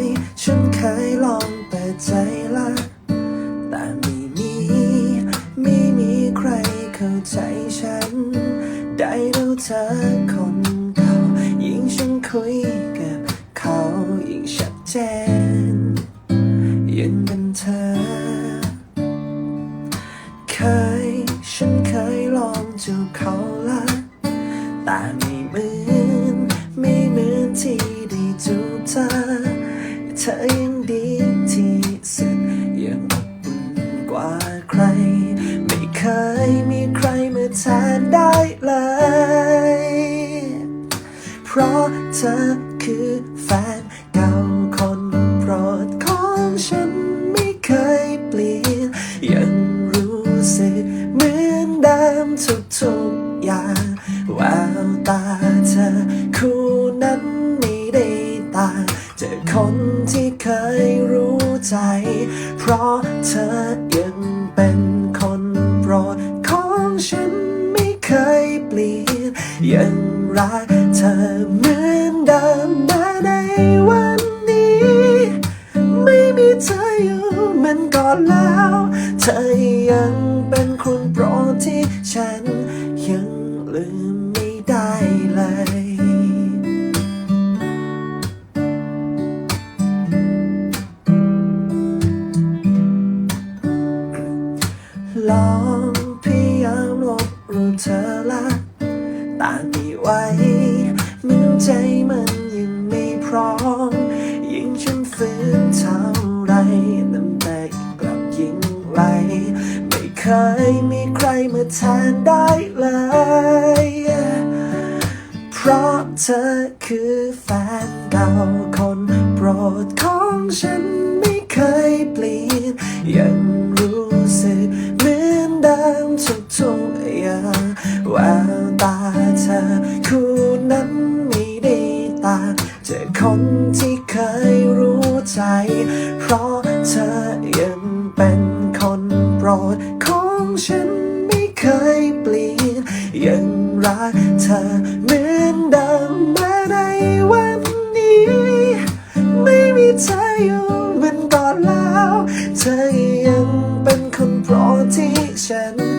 ย ฉันเคยลองเปิดใจละ แต่ไม่มี ไม่มีใครเข้าใจฉัน ได้ดูเธอคนเก่ายิ่งฉันคุยกับเขายิ่งชัดเจนยังเป็นเธอ เคย ฉันเคยลองจูบเขาละแต่ไม่เหมือน ไม่เหมือนที่ได้จูบเธอ เธอยังดีที่สุดยังอบอุ่นกว่าใคร ไม่เคยมีใครมาแทนได้เลย เพราะเธอคือแฟนเก่าคนโปรดของฉันไม่เคยเปลี่ยนยังรู้สึกเหมือนเดิมทุกๆอย่างแววตา ใจ เพราะเธอยังเป็นคนโปรดของฉันไม่เคยเปลี่ยน ยังรักเธอเหมือนเดิมม้ในวันนี้ ไม่มีเธออยู่เหมันก่อนแล้ว เธอยังเป็นคนโปรดที่ฉันยังลืม ลองพยายามลบรูปเธอละต่างไม่ไหวเหมือนใจมันยังไม่พร้อม ยิ่งฉันฝืนเท่าไรน้ำตากลับยิ่งไหลไม่เคยมีใครมาแทนได้เลย เพราะเธอคือแฟนเก่าคนโปรดของฉันไม่เคยเปลี่ยนยัง แววตาเธอคู่นั้นไม่ได้ตาเจอคนที่เคยรู้ใจ เพราะเธอยังเป็นคนโปรดของฉันไม่เคยเปลี่ยน ยังรักเธอเหมือนเดิมแม้ในวันนี้ ไม่มีเธออยู่เหมือนก่อนแล้ว เธอยังเป็นคนโปรดที่ฉัน